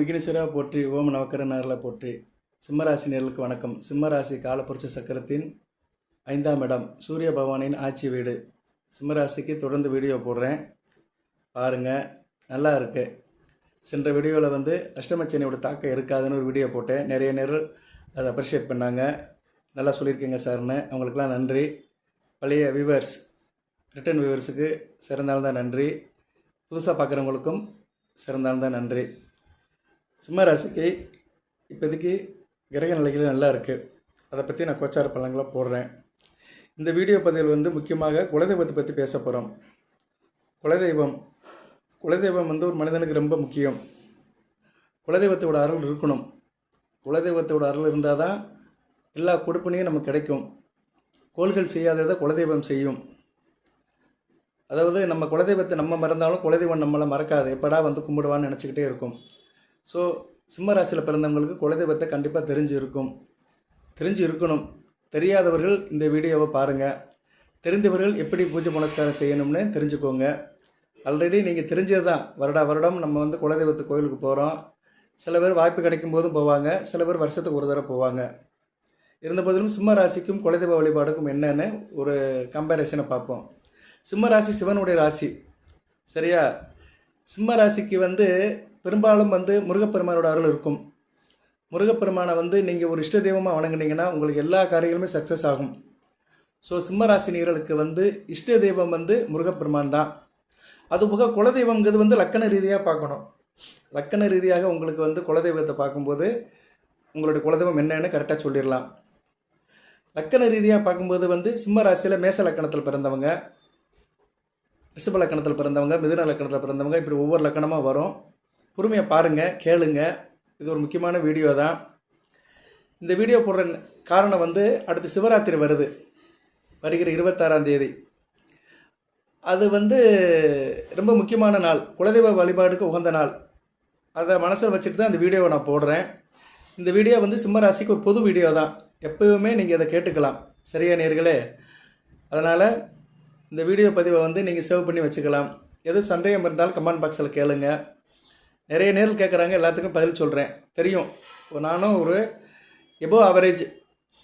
விக்னேஸ்வரா போற்றி ஓம் நவக்கரனாரில் போற்றி. சிம்மராசி நேர்களுக்கு வணக்கம். சிம்மராசி காலப்புருஷ சக்கரத்தின் ஐந்தாம் இடம் சூரிய பகவானின் ஆட்சி வீடு. சிம்மராசிக்கு தொடர்ந்து வீடியோ போடுறேன். பாருங்கள் நல்லா இருக்குது சென்ற வீடியோவில் வந்து அஷ்டமச்சனியோட தாக்கம் இருக்காதுன்னு ஒரு வீடியோ போட்டேன். நிறைய நேரம் அதை அப்ரிஷியேட் பண்ணாங்க. நல்லா சொல்லியிருக்கீங்க சார்னு. அவங்களுக்கெல்லாம் நன்றி. பழைய வியூவர்ஸ் ரிட்டன் வியூவர்ஸுக்கு சிறந்தால்தான் நன்றி. புதுசாக பார்க்குறவங்களுக்கும் சிறந்தால்தான் நன்றி. சிம்ம ராசிக்கு இப்போதைக்கு கிரக நிலைகள் நல்லா இருக்குது அதை பற்றி நான் கோச்சார பலன்களை போடுறேன். இந்த வீடியோ பதிவில் வந்து முக்கியமாக குலதெய்வத்தை பற்றி பேச போகிறோம் குலதெய்வம் குலதெய்வம் வந்து ஒரு மனிதனுக்கு ரொம்ப முக்கியம். குலதெய்வத்தோட அருள் இருக்கணும். குலதெய்வத்தோட அருள் இருந்தால் தான் எல்லா கொடுப்பினையும் நமக்கு கிடைக்கும். கோள்கள் செய்யாததை குலதெய்வம் செய்யும். அதாவது நம்ம குலதெய்வத்தை நம்ம மறந்தாலும் குலதெய்வம் நம்மளை மறக்காது. எப்படா வந்து கும்பிடுவான்னு நினச்சிக்கிட்டே இருக்கும். ஸோ சிம்ம ராசியில் பிறந்தவங்களுக்கு குலதெய்வத்தை கண்டிப்பாக தெரிஞ்சு இருக்கும் தெரிஞ்சு இருக்கணும் தெரியாதவர்கள் இந்த வீடியோவை பாருங்கள் தெரிந்தவர்கள் எப்படி பூஜை புனஸ்காரம் செய்யணும்னு தெரிஞ்சுக்கோங்க. ஆல்ரெடி நீங்கள் தெரிஞ்சது தான் வருடா வருடம் நம்ம வந்து குலதெய்வத்து கோயிலுக்கு போகிறோம் சில பேர் வாய்ப்பு கிடைக்கும் போதும் போவாங்க. சில பேர் வருஷத்துக்கு ஒரு தடவை போவாங்க. இருந்த போதிலும் சிம்ம ராசிக்கும் குலதெய்வ வழிபாடுக்கும் என்னென்னு ஒரு கம்பேரிசனை பார்ப்போம். சிம்ம ராசி சிவனுடைய ராசி. சரியா? சிம்ம ராசிக்கு வந்து பெரும்பாலும் வந்து முருகப்பெருமானோட அருள் இருக்கும். முருகப்பெருமானை வந்து நீங்கள் ஒரு இஷ்ட தெய்வமாக வணங்குனீங்கன்னா உங்களுக்கு எல்லா காரியங்களுமே சக்ஸஸ் ஆகும். ஸோ சிம்மராசி ராசினியர்களுக்கு வந்து இஷ்ட தெய்வம் வந்து முருகப்பெருமான் தான். அதுபோக குலதெய்வங்கிறது வந்து லக்கண ரீதியாக பார்க்கணும். லக்கண ரீதியாக உங்களுக்கு வந்து குலதெய்வத்தை பார்க்கும்போது உங்களுடைய குலதெய்வம் என்னன்னு கரெக்டாக சொல்லிடலாம். லக்கண ரீதியாக பார்க்கும்போது வந்து சிம்ம ராசியில் மேச லக்கணத்தில் பிறந்தவங்க ரிஷப லக்கணத்தில் பிறந்தவங்க மிதுன லக்கணத்தில் பிறந்தவங்க இப்படி ஒவ்வொரு லக்கணமாக வரும். பொறுமையாக பாருங்கள் கேளுங்க. இது ஒரு முக்கியமான வீடியோ தான். இந்த வீடியோ போடுற காரணம் வந்து அடுத்து சிவராத்திரி வருது. வருகிற இருபத்தாறாம் தேதி. அது வந்து ரொம்ப முக்கியமான நாள். குலதெய்வ வழிபாடுக்கு உகந்த நாள். அதை மனசில் வச்சுட்டு தான் இந்த வீடியோவை நான் போடுறேன். இந்த வீடியோ வந்து சிம்ம ராசிக்கு ஒரு பொது வீடியோ தான். எப்போவுமே நீங்கள் இதை கேட்டுக்கலாம். சரியா நேர்களே? அதனால் இந்த வீடியோ பதிவை வந்து நீங்கள் சேவ் பண்ணி வச்சுக்கலாம். எது சந்தேகம் இருந்தாலும் கமெண்ட் பாக்ஸில் கேளுங்கள் நிறைய நேரில் கேட்குறாங்க எல்லாத்துக்கும் பதில் சொல்கிறேன் தெரியும். நானும் ஒரு எபோ அவரேஜ்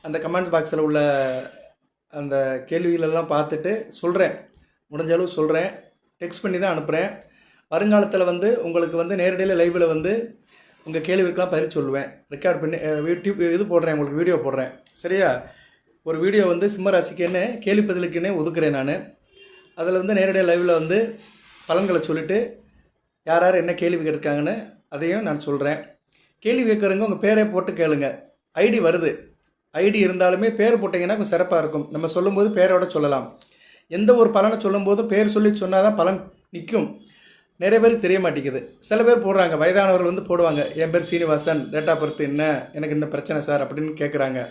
அந்த கமெண்ட் பாக்ஸில் உள்ள அந்த கேள்விகளெல்லாம் பார்த்துட்டு சொல்கிறேன் முடிஞ்ச அளவு சொல்கிறேன் டெக்ஸ்ட் பண்ணி தான் அனுப்புகிறேன் வருங்காலத்தில் வந்து உங்களுக்கு வந்து நேரடியில் லைவில் வந்து உங்கள் கேள்விக்கெலாம் பதில் சொல்லுவேன். ரெக்கார்ட் பண்ணி யூடியூப் இது போடுறேன் உங்களுக்கு வீடியோ போடுறேன். சரியா? ஒரு வீடியோ வந்து சிம்ம ராசிக்குன்னு கேள்வி பதிலுக்குன்னே ஒதுக்குறேன் நான். அதில் வந்து நேரடியாக லைவில் வந்து பலன்களை சொல்லிவிட்டு யார் யார் என்ன கேள்வி கேட்டிருக்காங்கன்னு அதையும் நான் சொல்கிறேன் கேள்வி கேட்குறவங்க உங்கள் பேரே போட்டு கேளுங்க. ஐடி வருது. ஐடி இருந்தாலுமே பேர் போட்டிங்கன்னா கொஞ்சம் சிறப்பாக இருக்கும். நம்ம சொல்லும்போது பேரோட சொல்லலாம். எந்த ஒரு பலனை சொல்லும்போது பேர் சொல்லி சொன்னால் தான் பலன் நிற்கும். நிறைய பேருக்கு தெரிய மாட்டேங்குது. சில பேர் போடுறாங்க. வயதானவர்கள் வந்து போடுவாங்க. என் பேர் சீனிவாசன். டேட் ஆஃப் பர்த் என்ன? எனக்கு இந்த பிரச்சனை சார் அப்படின்னு கேட்குறாங்க.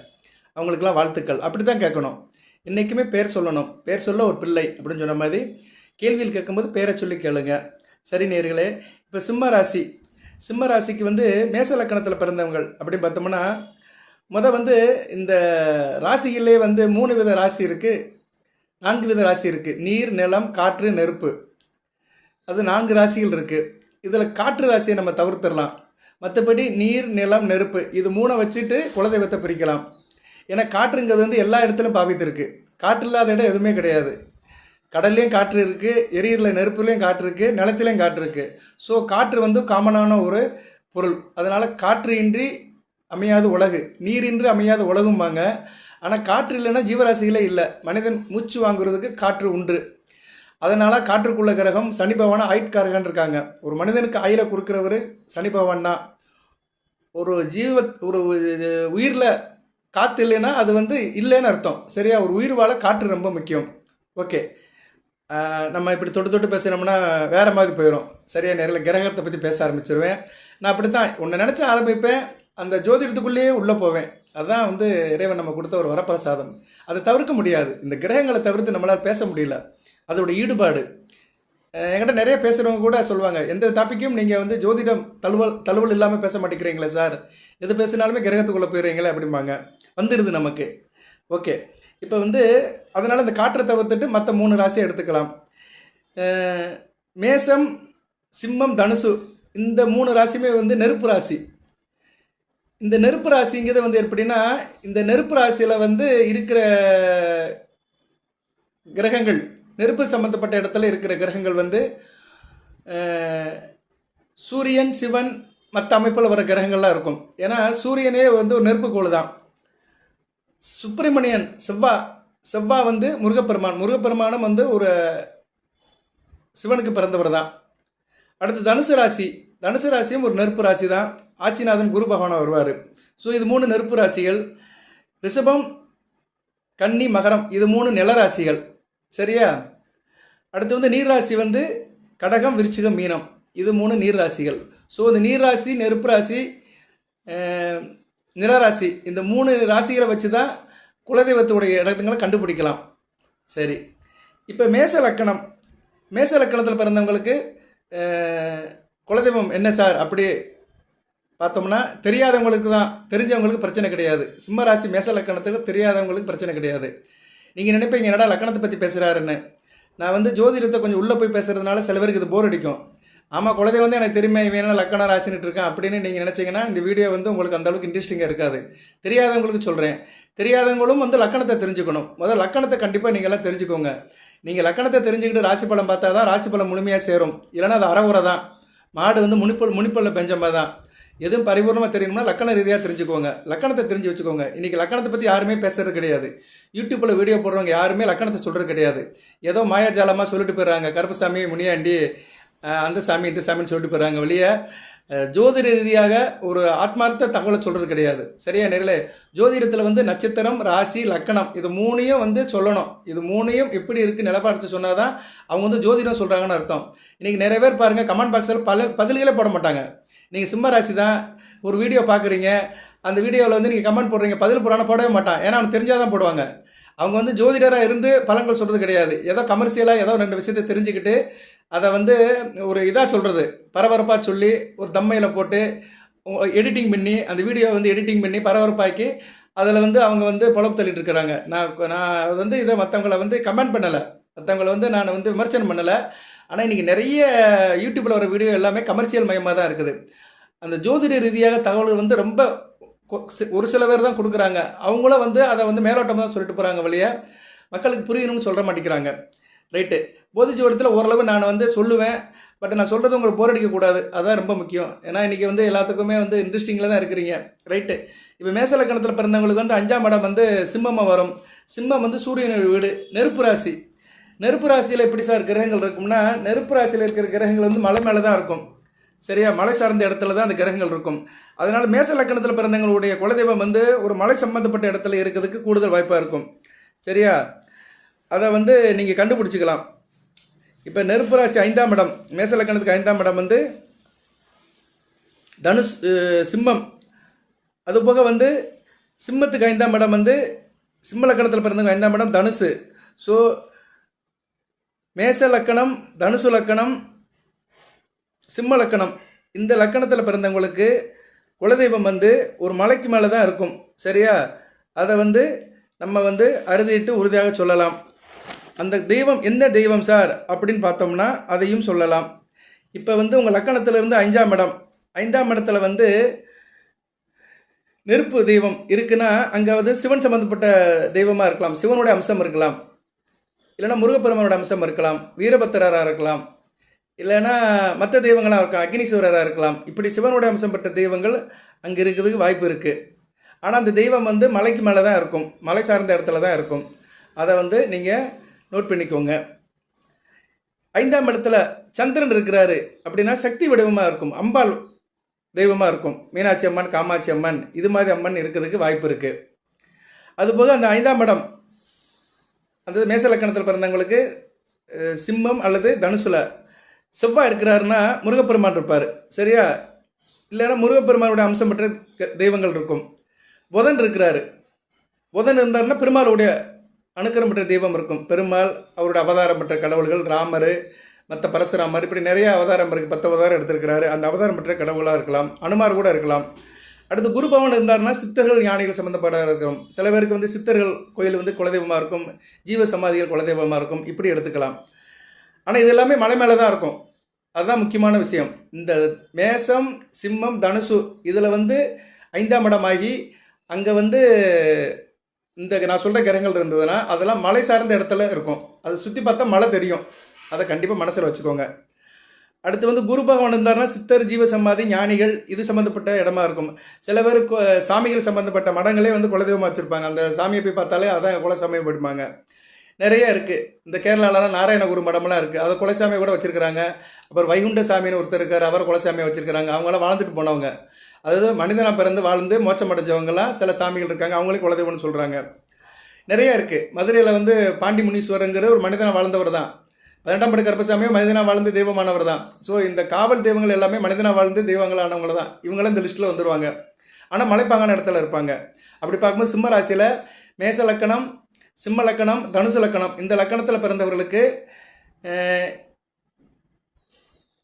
அவங்களுக்கெல்லாம் வாழ்த்துக்கள். அப்படி தான் கேட்கணும். என்றைக்குமே பேர் சொல்லணும். பேர் சொல்ல ஒரு பிள்ளை அப்படின்னு சொன்ன மாதிரி கேள்வியில் கேட்கும்போது பேரை சொல்லி கேளுங்க. சரி நேர்களே இப்போ சிம்ம ராசி. சிம்ம ராசிக்கு வந்து மேச லக்கணத்தில் பிறந்தவங்கள் அப்படின்னு பார்த்தோம்னா முத வந்து இந்த ராசியிலே வந்து மூணு வித ராசி இருக்குது நான்கு வித ராசி இருக்குது நீர் நிலம் காற்று நெருப்பு. அது நான்கு ராசிகள் இருக்குது இதில் காற்று ராசியை நம்ம தவிர்த்துடலாம். மற்றபடி நீர் நிலம் நெருப்பு இது மூணை வச்சுட்டு குலதெய்வத்தை பிரிக்கலாம். ஏன்னா காற்றுங்கிறது வந்து எல்லா இடத்துலையும் பாவித்திருக்கு. காற்று இல்லாத இடம் எதுவுமே கிடையாது. கடல்லையும் காற்று இருக்குது எரியரில் நெருப்புலையும் காற்று இருக்குது நிலத்துலையும் காற்று இருக்குது ஸோ காற்று வந்து காமனான ஒரு பொருள். அதனால் காற்று இன்றி அமையாத உலகு. நீரின்றி அமையாத உலகும்பாங்க. ஆனால் காற்று இல்லைன்னா ஜீவராசிகளே இல்லை. மனிதன் மூச்சு வாங்குறதுக்கு காற்று உண்டு. அதனால் காற்றுக்குள்ள கிரகம் சனி பகவான் ஆயுட்காரகன் இருக்காங்க. ஒரு மனிதனுக்கு ஆயில கொடுக்குறவர் சனி பகவான் தான். ஒரு ஜீவ ஒரு உயிரில் காற்று இல்லைன்னா அது வந்து இல்லைன்னு அர்த்தம். சரியா? ஒரு உயிர் வாழ காற்று ரொம்ப முக்கியம். ஓகே நம்ம இப்படி தொட்டு தொட்டு பேசினோம்னா வேறு மாதிரி போயிடும் சரியாக நேரில் கிரகத்தை பற்றி பேச ஆரம்பிச்சிருவேன். நான் அப்படி தான் உன்னை நினச்சி ஆரம்பிப்பேன். அந்த ஜோதிடத்துக்குள்ளேயே உள்ளே போவேன். அதுதான் வந்து இறைவன் நம்ம கொடுத்த ஒரு வரப்பிரசாதம். அதை தவிர்க்க முடியாது. இந்த கிரகங்களை தவிர்த்து நம்மளால் பேச முடியல. அதோட ஈடுபாடு. என்கிட்ட நிறைய பேசுகிறவங்க கூட சொல்லுவாங்க எந்த டாப்பிக்கும் நீங்கள் வந்து ஜோதிடம் தழுவல் தழுவல் இல்லாமல் பேச மாட்டேங்கிறீங்களே சார். எது பேசினாலுமே கிரகத்துக்குள்ளே போயிடுறீங்களே அப்படிம்பாங்க. வந்துடுது நமக்கு. ஓகே. இப்போ வந்து அதனால் இந்த காற்றை தவிர்த்துட்டு மற்ற மூணு ராசியை எடுத்துக்கலாம். மேசம் சிம்மம் தனுசு இந்த மூணு ராசியுமே வந்து நெருப்பு ராசி. இந்த நெருப்பு ராசிங்கிறது வந்து எப்படின்னா இந்த நெருப்பு ராசியில் வந்து இருக்கிற கிரகங்கள் நெருப்பு சம்மந்தப்பட்ட இடத்துல இருக்கிற கிரகங்கள் வந்து சூரியன் சிவன் மற்ற அமைப்பில் வர கிரகங்கள்லாம் இருக்கும். ஏன்னா சூரியனே வந்து ஒரு நெருப்புக்கோள் தான். சுப்பிரமணியன் செவ்வா செவ்வா வந்து முருகப்பெருமான். முருகப்பெருமானம் வந்து ஒரு சிவனுக்கு பிறந்தவர் தான். அடுத்து தனுசு ராசி. தனுசு ராசியும் ஒரு நெருப்பு ராசி தான். ஆச்சிநாதன் குரு பகவானாக வருவார். ஸோ இது மூணு நெருப்பு ராசிகள். ரிஷபம் கன்னி மகரம். இது மூணு நிலராசிகள் சரியா? அடுத்து வந்து நீர் ராசி வந்து கடகம் விருச்சிகம் மீனம். இது மூணு நீர் ராசிகள். ஸோ இந்த நீர் ராசி நெருப்பு ராசி நிலராசி. இந்த மூணு ராசிகளை வச்சு தான் குலதெய்வத்துடைய இடங்களை கண்டுபிடிக்கலாம். சரி. இப்போ மேச லக்கணம். மேச லக்கணத்தில் பிறந்தவங்களுக்கு குலதெய்வம் என்ன சார்? அப்படி பார்த்தோம்னா தெரியாதவங்களுக்கு தான். தெரிஞ்சவங்களுக்கு பிரச்சனை கிடையாது. சிம்ம ராசி மேச லக்கணத்துக்கு தெரியாதவங்களுக்கு பிரச்சனை கிடையாது. நீங்கள் நினைப்பீங்க என்னடா லக்கணத்தை பற்றி பேசுகிறாருன்னு நான் வந்து ஜோதிடத்தை கொஞ்சம் உள்ளே போய் பேசுகிறதுனால சில பேருக்கு இது போர் அடிக்கும். ஆமாம் குலதெய்வம் வந்து எனக்கு தெரியுமே வேணும் லக்கண ராசினிட்டு இருக்கேன் அப்படின்னு நீங்கள் நினச்சிங்கன்னா இந்த வீடியோ வந்து உங்களுக்கு அந்தளவுக்கு இன்ட்ரெஸ்டிங்காக இருக்காது. தெரியாதவங்களுக்கு சொல்கிறேன் தெரியாதவங்களும் வந்து லக்கணத்தை தெரிஞ்சுக்கணும். முதல் லக்கணத்தை கண்டிப்பாக நீங்கள் எல்லாம் தெரிஞ்சுக்கோங்க. நீங்கள் லக்கணத்தை தெரிஞ்சுக்கிட்டு ராசி பலம் பார்த்தா தான் ராசி பலம் முழுமையாக சேரும். இல்லைன்னா அது அறகுறை தான். மாடு வந்து முனிப்பல் முனிப்பல்ல பெஞ்சமா தான். எதுவும் பரிபூர்ணமாக தெரியணும்னா லக்கண ரீதியாக தெரிஞ்சுக்கோங்க. லக்கணத்தை தெரிஞ்சு வச்சுக்கோங்க. இன்றைக்கி லக்கணத்தை பற்றி யாருமே பேசுறது கிடையாது. யூடியூப்பில் வீடியோ போடுறவங்க யாருமே லக்கணத்தை சொல்கிறது கிடையாது. ஏதோ மாயாஜாலமாக சொல்லிட்டு போயிடுறாங்க. கருப்பசாமி முனியாண்டி அந்த சாமி இந்த சாமின்னு சொல்லிட்டு போயிடுறாங்க வெளியே. ஜோதிட ரீதியாக ஒரு ஆத்மார்த்த தகவலை சொல்கிறது கிடையாது. சரியா நேரில் ஜோதிடத்தில் வந்து நட்சத்திரம் ராசி லக்கணம் இது மூணையும் வந்து சொல்லணும். இது மூணையும் எப்படி இருக்குது நிலப்பார்த்து சொன்னால் தான் அவங்க வந்து ஜோதிடம் சொல்கிறாங்கன்னு அர்த்தம். இன்றைக்கி நிறைய பேர் பாருங்கள் கமெண்ட் பாக்ஸில் பல பதில்களே போட மாட்டாங்க. நீங்கள் சிம்ம ராசி தான் ஒரு வீடியோ பார்க்குறீங்க. அந்த வீடியோவில் வந்து நீங்கள் கமெண்ட் போடுறீங்க பதில் போடுறான போடவே மாட்டான். ஏன்னா அவனுக்கு தெரிஞ்சால் தான் போடுவாங்க. அவங்க வந்து ஜோதிடராக இருந்து பலன்கள் சொல்கிறது கிடையாது. ஏதோ கமர்ஷியலாக ஏதோ ரெண்டு விஷயத்தை தெரிஞ்சுக்கிட்டு அதை வந்து ஒரு இதாக சொல்கிறது பரபரப்பாக சொல்லி ஒரு தம்மையில் போட்டு எடிட்டிங் பண்ணி அந்த வீடியோ வந்து எடிட்டிங் பண்ணி பரபரப்பாக்கி அதில் வந்து அவங்க வந்து பொழப்பு தள்ளிட்டு இருக்கிறாங்க. நான் நான் வந்து இதை மற்றவங்கள வந்து கமெண்ட் பண்ணலை. மற்றவங்கள வந்து நான் வந்து விமர்சனம் பண்ணலை. ஆனால் இன்றைக்கி நிறைய யூடியூப்பில் வர வீடியோ எல்லாமே கமர்ஷியல் மயமாக தான் இருக்குது. அந்த ஜோதிட ரீதியாக தகவல்கள் வந்து ரொம்ப ஒரு சில பேர் தான் கொடுக்குறாங்க. அவங்களும் வந்து அதை வந்து மேலோட்டமாக தான் சொல்லிட்டு போகிறாங்க வழியா மக்களுக்கு புரியணும்னு சொல்ல மாட்டேங்கிறாங்க. ரைட்டு. போதி ஜோடத்தில் ஓரளவு நான் வந்து சொல்லுவேன். பட் நான் சொல்கிறது உங்களுக்கு போர் அடிக்கக்கூடாது அதுதான் ரொம்ப முக்கியம். ஏன்னா இன்றைக்கி வந்து எல்லாத்துக்குமே வந்து இன்ட்ரெஸ்டிங்கில் தான் இருக்கிறீங்க. ரைட்டு. இப்போ மேசலக்கணத்தில் பிறந்தவங்களுக்கு வந்து அஞ்சாம் இடம் வந்து சிம்மமாக வரும். சிம்மம் வந்து சூரியனோட வீடு. நெருப்பு ராசி. நெருப்பு ராசியில் எப்படி சார் கிரகங்கள் இருக்கும்னா நெருப்பு ராசியில் இருக்கிற கிரகங்கள் வந்து மலை மேலே தான் இருக்கும். சரியா? மலை சார்ந்த இடத்துல தான் அந்த கிரகங்கள் இருக்கும். அதனால மேச லக்கணத்தில் பிறந்தவங்களுடைய குலதெய்வம் வந்து ஒரு மலை சம்பந்தப்பட்ட இடத்துல இருக்கிறதுக்கு கூடுதல் வாய்ப்பாக இருக்கும். சரியா? அதை வந்து நீங்கள் கண்டுபிடிச்சிக்கலாம். இப்போ நெருப்பு ராசி ஐந்தாம் இடம் மேச லக்கணத்துக்கு ஐந்தாம் இடம் வந்து தனுஷ் சிம்மம். அதுபோக வந்து சிம்மத்துக்கு ஐந்தாம் இடம் வந்து சிம்ம லக்கணத்தில் பிறந்தவங்க ஐந்தாம் இடம் தனுசு. ஸோ மேச லக்கணம் தனுசு லக்கணம் சிம்ம லக்கணம். இந்த லக்கணத்தில் பிறந்தவங்களுக்கு குலதெய்வம் வந்து ஒரு மலைக்கு மேலே தான் இருக்கும். சரியா? அதை வந்து நம்ம வந்து அறுதிட்டு உறுதியாக சொல்லலாம். அந்த தெய்வம் எந்த தெய்வம் சார் அப்படின்னு பார்த்தோம்னா அதையும் சொல்லலாம். இப்போ வந்து உங்கள் லக்கணத்திலிருந்து ஐந்தாம் இடம். ஐந்தாம் இடத்துல வந்து நெருப்பு தெய்வம் இருக்குன்னா அங்கே வந்து சிவன் சம்மந்தப்பட்ட தெய்வமாக இருக்கலாம். சிவனுடைய அம்சம் இருக்கலாம். இல்லைன்னா முருகப்பெருமானோட அம்சம் இருக்கலாம். வீரபத்திரராக இருக்கலாம். இல்லைன்னா மற்ற தெய்வங்களாக இருக்கலாம் அக்னீஸ்வரராக இருக்கலாம். இப்படி சிவனுடைய அம்சம் பெற்ற தெய்வங்கள் அங்கே இருக்கிறதுக்கு வாய்ப்பு இருக்குது ஆனால் அந்த தெய்வம் வந்து மலைக்கு மேலே தான் இருக்கும். மலை சார்ந்த இடத்துல தான் இருக்கும். அதை வந்து நீங்கள் நோட் பண்ணிக்கோங்க. ஐந்தாம் இடத்துல சந்திரன் இருக்கிறாரு அப்படின்னா சக்தி வடிவமாக இருக்கும். அம்பாள் தெய்வமாக இருக்கும். மீனாட்சி அம்மன் காமாட்சி அம்மன் இது மாதிரி அம்மன் இருக்கிறதுக்கு வாய்ப்பு இருக்குது அதுபோக அந்த ஐந்தாம் இடம் அந்த மேசலக்கணத்தில் பிறந்தவங்களுக்கு சிம்மம் அல்லது தனுசுல செவ்வாய் இருக்கிறாருன்னா முருகப்பெருமான் இருப்பார். சரியா? இல்லைன்னா முருகப்பெருமானுடைய அம்சம் பெற்ற தெய்வங்கள் இருக்கும். புதன் இருக்கிறாரு. புதன் இருந்தாருன்னா பெருமாளுடைய அனுக்கிரம் பெற்ற தெய்வம் இருக்கும். பெருமாள் அவருடைய அவதாரம் பெற்ற கடவுள்கள் ராமர் மற்ற பரசுராமர் இப்படி நிறைய அவதாரம் இருக்குது பத்து அவதாரம் எடுத்திருக்கிறாரு. அந்த அவதாரம் பெற்ற கடவுளாக இருக்கலாம். அனுமார் கூட இருக்கலாம். அடுத்து குரு பவன் சித்தர்கள் ஞானிகள் சம்மந்தப்பட்டதாக இருக்கும். சில பேருக்கு வந்து சித்தர்கள் கோயில் வந்து குலதெய்வமாக இருக்கும். ஜீவ சமாதிகள் குலதெய்வமாக இருக்கும். இப்படி எடுத்துக்கலாம். ஆனால் இது எல்லாமே மலை மேலே தான் இருக்கும். அதுதான் முக்கியமான விஷயம். இந்த மேசம் சிம்மம் தனுசு இதில் வந்து ஐந்தாம் இடமாகி அங்கே வந்து இந்த நான் சொல்கிற கிரகங்கள் இருந்ததுன்னா அதெல்லாம் மலை சார்ந்த இடத்துல இருக்கும். அதை சுற்றி பார்த்தா மழை தெரியும். அதை கண்டிப்பாக மனசில் வச்சுக்கோங்க. அடுத்து வந்து குரு பகவான் இருந்தாருன்னா சித்தர் ஜீவ சமாதி ஞானிகள் இது சம்மந்தப்பட்ட இடமா இருக்கும். சில பேர் சாமிகள் சம்மந்தப்பட்ட மடங்களே வந்து குலதெய்வமாக வச்சுருப்பாங்க. அந்த சாமியை போய் பார்த்தாலே அதான் குலசாமியை படுப்பாங்க நிறைய இருக்குது இந்த கேரளாலலாம் நாராயணகுரு மடம்லாம் இருக்குது அதை குலசாமியை கூட வச்சுருக்கிறாங்க. அப்புறம் வைகுண்ட சாமின்னு ஒருத்தர் இருக்கார். அவர் குலசாமியை வச்சுருக்கிறாங்க. அவங்களாம் வாழ்ந்துட்டு போனவங்க. அதாவது மனிதனாக பிறந்து வாழ்ந்து மோச்சம் அடைஞ்சவங்கலாம் சில சாமிகள் இருக்காங்க. அவங்களே குலதெய்வம்னு சொல்கிறாங்க நிறைய இருக்குது மதுரையில் வந்து பாண்டி முனீஸ்வரங்கிற ஒரு மனிதனாக வாழ்ந்தவர் தான். பன்னெண்டாம் படி கருப்பசாமியும் மனிதனாக வாழ்ந்து தெய்வமானவர் தான். ஸோ இந்த காவல் தெய்வங்கள் எல்லாமே மனிதனாக வாழ்ந்து தெய்வங்களானவங்கள தான். இவங்களும் இந்த லிஸ்ட்டில் வந்துடுவாங்க ஆனால் மலைப்பாங்கான இடத்துல இருப்பாங்க. அப்படி பார்க்கும்போது சிம்ம ராசியில் மேச லக்கணம் சிம்ம லக்கணம் தனுசு லக்கணம் இந்த லக்கணத்தில் பிறந்தவர்களுக்கு